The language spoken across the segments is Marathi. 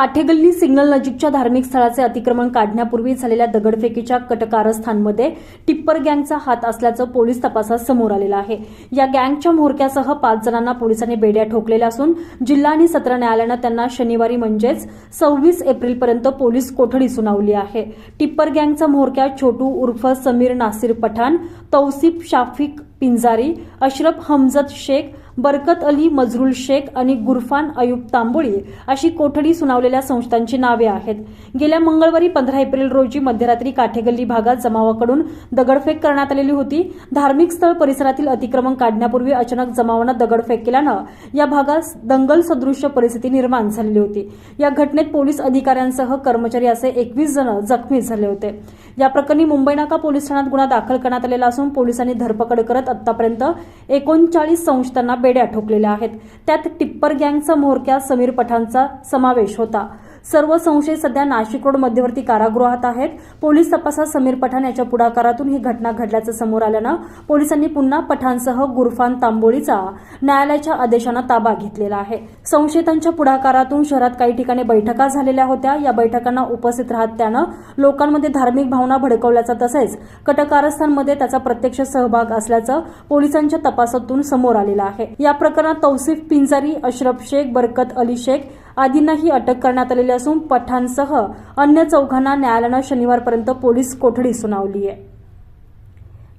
काठेगल्ली सिग्नल नजीकच्या धार्मिक स्थळाचे अतिक्रमण काढण्यापूर्वी झालेल्या दगडफेकीच्या कटकारस्थानमध्ये टिप्पर गँगचा हात असल्याचं पोलीस तपासात समोर आलेलं आहे. या गँगच्या म्होरक्यासह पाच जणांना पोलिसांनी बेड्या ठोकलेल्या असून जिल्हा आणि सत्र न्यायालयानं त्यांना शनिवारी म्हणजेच सव्वीस एप्रिलपर्यंत पोलीस कोठडी सुनावली आहे. टिप्पर गँगचा म्होरक्या छोटू उर्फ समीर नासिर पठाण तौसिफ शाफिक पिंजारी अशरफ हमजद शेख बरकत अली मजरुल शेख आणि गुरफान अयुब तांबोळी अशी कोठडी सुनावलेल्या संस्थांची नावे आहेत. गेल्या मंगळवारी पंधरा एप्रिल रोजी मध्यरात्री काठेगल्ली भागात जमावाकडून दगडफेक करण्यात आलेली होती. धार्मिक स्थळ परिसरातील अतिक्रमण काढण्यापूर्वी अचानक जमावानं दगडफेक केल्यानं या भागात दंगल सदृश्य परिस्थिती निर्माण झालेली होती. या घटनेत पोलीस अधिकाऱ्यांसह कर्मचारी असे एकवीस जण जखमी झाले होते. या प्रकरणी मुंबई नाका पोलीस ठाण्यात गुन्हा दाखल करण्यात आलेला असून पोलिसांनी धरपकड करत आतापर्यंत एकोणचाळीस संस्थांना बेड्या ठोकलेल्या आहेत. त्यात टिप्पर गँगचा म्होरक्या समीर पठाणचा समावेश होता. सर्व संशय सध्या नाशिक रोड मध्यवर्ती कारागृहात आहेत. पोलीस तपासात समीर पठाण याच्या पुढाकारातून ही घटना घडल्याचं समोर आल्यानं पोलिसांनी पुन्हा पठाणसह गुरफान तांबोळीचा न्यायालयाच्या आदेशानं ताबा घेतलेला आहे. संशयितांच्या पुढाकारातून शहरात काही ठिकाणी बैठका झालेल्या होत्या. या बैठकांना उपस्थित राहत त्यानं लोकांमध्ये धार्मिक भावना भडकवल्याचा तसेच कटकारस्थांमध्ये त्याचा प्रत्यक्ष सहभाग असल्याचं पोलिसांच्या तपासातून समोर आलेलं आहे. या प्रकरणात तौसिफ पिंजारी अशरफ शेख बरकत अली शेख आदींनाही अटक करण्यात आलेली असून पठाणसह अन्य चौघांना न्यायालयानं शनिवारपर्यंत पोलीस कोठडी सुनावली आहे.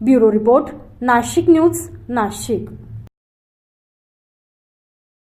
Bureau report Nashik news Nashik.